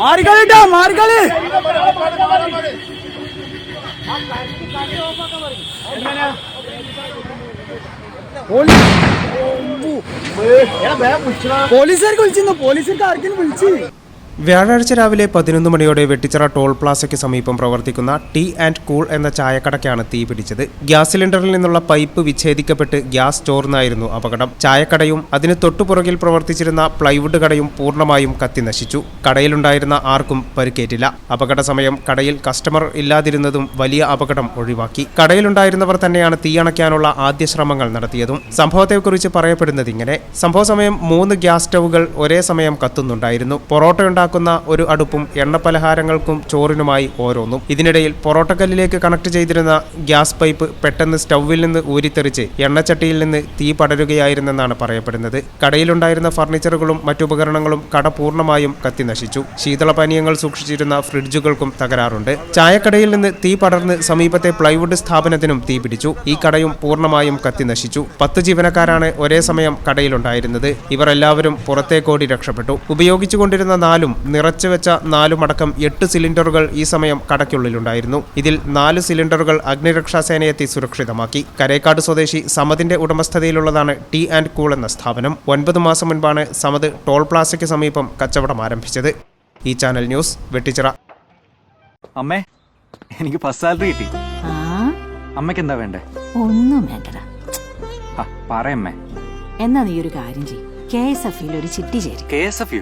മാറിക്കളിട്ടാ മാറിക്കളി പോലീസുകാർക്ക് വിളിച്ചിരുന്നു പോലീസുകാർക്ക് ആർക്കെങ്കിലും വിളിച്ച് വ്യാഴാഴ്ച രാവിലെ പതിനൊന്ന് മണിയോടെ വെട്ടിച്ചിറ ടോൾ പ്ലാസയ്ക്ക് സമീപം പ്രവർത്തിക്കുന്ന ടീ ആൻഡ് കൂൾ എന്ന ചായക്കടയ്ക്കാണ് തീ പിടിച്ചത്. ഗ്യാസ് സിലിണ്ടറിൽ നിന്നുള്ള പൈപ്പ് വിച്ഛേദിക്കപ്പെട്ട് ഗ്യാസ് ചോർന്നായിരുന്നു അപകടം. ചായക്കടയും അതിന് തൊട്ടുപുറകിൽ പ്രവർത്തിച്ചിരുന്ന പ്ലൈവുഡ് കടയും പൂർണമായും കത്തി നശിച്ചു കടയിലുണ്ടായിരുന്ന ആർക്കും പരിക്കേറ്റില്ല. അപകട സമയം കടയിൽ കസ്റ്റമർ ഇല്ലാതിരുന്നതും വലിയ അപകടം ഒഴിവാക്കി. കടയിലുണ്ടായിരുന്നവർ തന്നെയാണ് തീയണയ്ക്കാനുള്ള ആദ്യ ശ്രമങ്ങൾ നടത്തിയതും. സംഭവത്തെക്കുറിച്ച് പറയപ്പെടുന്നത് ഇങ്ങനെ. സംഭവ സമയം മൂന്ന് ഗ്യാസ് സ്റ്റൗകൾ ഒരേ സമയം കത്തുന്നുണ്ടായിരുന്നു. പൊറോട്ട ഉണ്ടാക്കുന്ന ഒരു അടുപ്പും എണ്ണപ്പലഹാരങ്ങൾക്കും ചോറിനുമായി ഓരോന്നും. ഇതിനിടയിൽ പൊറോട്ടക്കല്ലിലേക്ക് കണക്ട് ചെയ്തിരുന്ന ഗ്യാസ് പൈപ്പ് പെട്ടെന്ന് സ്റ്റൗവിൽ നിന്ന് ഊരിത്തെറിച്ച് എണ്ണച്ചട്ടിയിൽ നിന്ന് തീ പടരുകയായിരുന്നെന്നാണ് പറയപ്പെടുന്നത്. കടയിലുണ്ടായിരുന്ന ഫർണിച്ചറുകളും മറ്റുപകരണങ്ങളും കട പൂർണമായും കത്തിനശിച്ചു. ശീതളപാനീയങ്ങൾ സൂക്ഷിച്ചിരുന്ന ഫ്രിഡ്ജുകൾക്കും തകരാറുണ്ട്. ചായക്കടയിൽ നിന്ന് തീ പടർന്ന് സമീപത്തെ പ്ലൈവുഡ് സ്ഥാപനത്തിനും തീ പിടിച്ചു. ഈ കടയും പൂർണമായും കത്തിനശിച്ചു. പത്ത് ജീവനക്കാരാണ് ഒരേ സമയം കടയിലുണ്ടായിരുന്നത്. ഇവർ എല്ലാവരും പുറത്തേക്കോടി രക്ഷപ്പെട്ടു. ഉപയോഗിച്ചുകൊണ്ടിരുന്ന നാലും നിറച്ചു വെച്ച നാലുമടക്കം എട്ട് സിലിണ്ടറുകൾ ഈ സമയം കടയ്ക്കുള്ളിലുണ്ടായിരുന്നു. ഇതിൽ നാല് സിലിണ്ടറുകൾ അഗ്നിരക്ഷാസേനയെത്തി സുരക്ഷിതമാക്കി. കരേക്കാട് സ്വദേശി സമതിന്റെ ഉടമസ്ഥതയിലുള്ളതാണ് ടി ആൻഡ് കൂൾ എന്ന സ്ഥാപനം. ഒൻപത് മാസം മുൻപാണ് സമത് ടോൾ പ്ലാസയ്ക്ക് സമീപം കച്ചവടം ആരംഭിച്ചത്. ഈ ചാനൽ ന്യൂസ് വെട്ടിച്ചിറ. അമ്മേ എനിക്ക് ഫസ്റ്റ് സാലറി കിട്ടി. ആ? അമ്മയ്ക്ക് എന്താ വേണ്ടേ? ഒന്നും വേണ്ടടാ. പറയമ്മേ എന്നാ നീ ഒരു കാര്യം ചെയ്യും. കെ എസ് എഫ് ഒരു ചിട്ടി ചേരും. K S F U?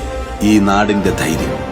ഈ നാടിന്റെ ധൈര്യം.